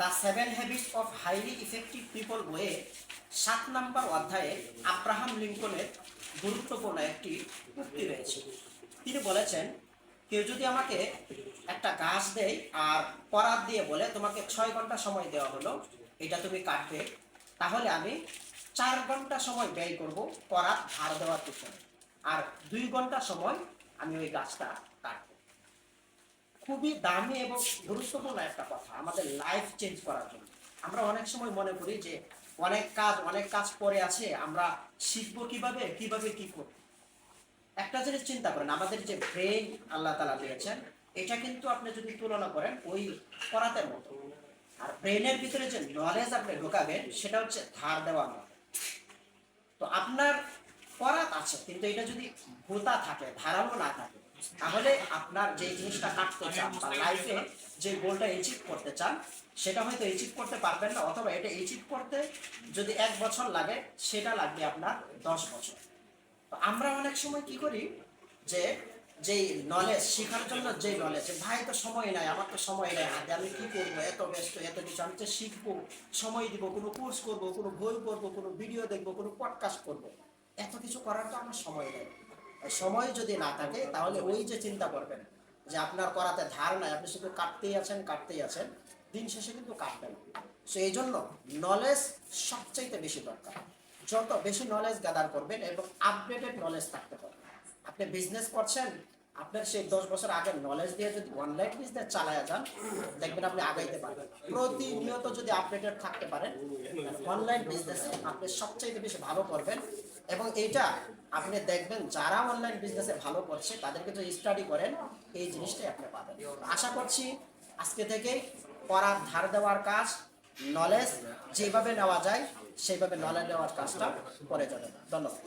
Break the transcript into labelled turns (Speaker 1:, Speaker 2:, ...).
Speaker 1: The seven habits of highly effective people বইয়ে সাত নম্বর অধ্যায়ে আব্রাহাম লিঙ্কনের গুরুত্বপূর্ণ একটি উক্তি রয়েছে। তিনি বলেছেন, কেউ যদি আমাকে একটা গাছ দেয় আর করাত দিয়ে বলে, তোমাকে ছয় ঘণ্টা সময় দেওয়া হলো, এটা তুমি কাটবে, তাহলে আমি চার ঘণ্টা সময় ব্যয় করব করাত ধার দেওয়ার পিছনে। আর দুই ঘণ্টা সময় আমি ওই গাছটা কাটবো। খুবই দামি এবং গুরুত্বপূর্ণ একটা কথা, আমাদের লাইফ চেঞ্জ করার জন্য। আমরা অনেক সময় মনে করি যে অনেক কাজ অনেক কাজ পরে আছে, আমরা শিখব কীভাবে কীভাবে কি করব? একটা জিনিস চিন্তা করেন, আমাদের যে ব্রেন আল্লাহ তালা দিয়েছেন, এটা কিন্তু আপনি যদি তুলনা করেন, ওই করাতের মতো। আর ব্রেনের ভিতরে যে নলেজ আপনি ঢোকাবেন, সেটা হচ্ছে ধার দেওয়া নয়। তো আপনার করাত আছে, কিন্তু এটা যদি ভোতা থাকে, ধারালো না থাকে, তাহলে আপনার যে জিনিসটা কাটতে চান বা লাইফে যে গোলটা অ্যাচিভ করতে চান, সেটা হয়তো অ্যাচিভ করতে পারবেন না, অথবা এটা অ্যাচিভ করতে যদি এক বছর লাগে, সেটা লাগবে আপনার দশ বছর। তো আমরা অনেক সময় কি করি, যে যেই নলেজ শেখার জন্য যে নলেজ ভাই তো সময় নাই, আমার তো সময় নাই হাতে আমি কি করব, এত ব্যস্ত, এত কিছু, আমি তো শিখব, সময় দিব, কোনো কোর্স করব, কোনো বই পড়ব কোনো ভিডিও দেখব, কোনো পডকাস্ট করব। এত কিছু করার তো আমার সময় নেই। সময় যদি না থাকে, তাহলে ওই যে চিন্তা করবেন যে আপনার করাতে ধার নাই, আপনি শুধু কাটতেই আছেন কাটতেই আছেন, দিন শেষে কিন্তু কাটবেন সো এই জন্য নলেজ সবচাইতে বেশি দরকার। যত বেশি নলেজ গ্যাদার করবেন এবং আপডেটেড নলেজ থাকতে হবে। আপনি বিজনেস করছেন, আপনার সেই দশ বছর আগের নলেজ দিয়ে যদি অনলাইন বিজনেস চালায় যান, দেখবেন আপনি আগাইতে পারবেন। প্রতিনিয়ত যদি আপডেটেড থাকতে পারেন অনলাইন বিজনেসে আপনি সবচাইতে বেশি ভালো করবেন এবং এইটা আপনি দেখবেন যারা অনলাইন বিজনেসে ভালো করছে, তাদেরকে যদি স্টাডি করেন, এই জিনিসটাই আপনি পাবেন। আশা করছি আজকে থেকে করার ধার দেওয়ার কাজ নলেজ যেভাবে নেওয়া যায়, সেইভাবে নলেজ নেওয়ার কাজটা করে যাবে ধন্যবাদ।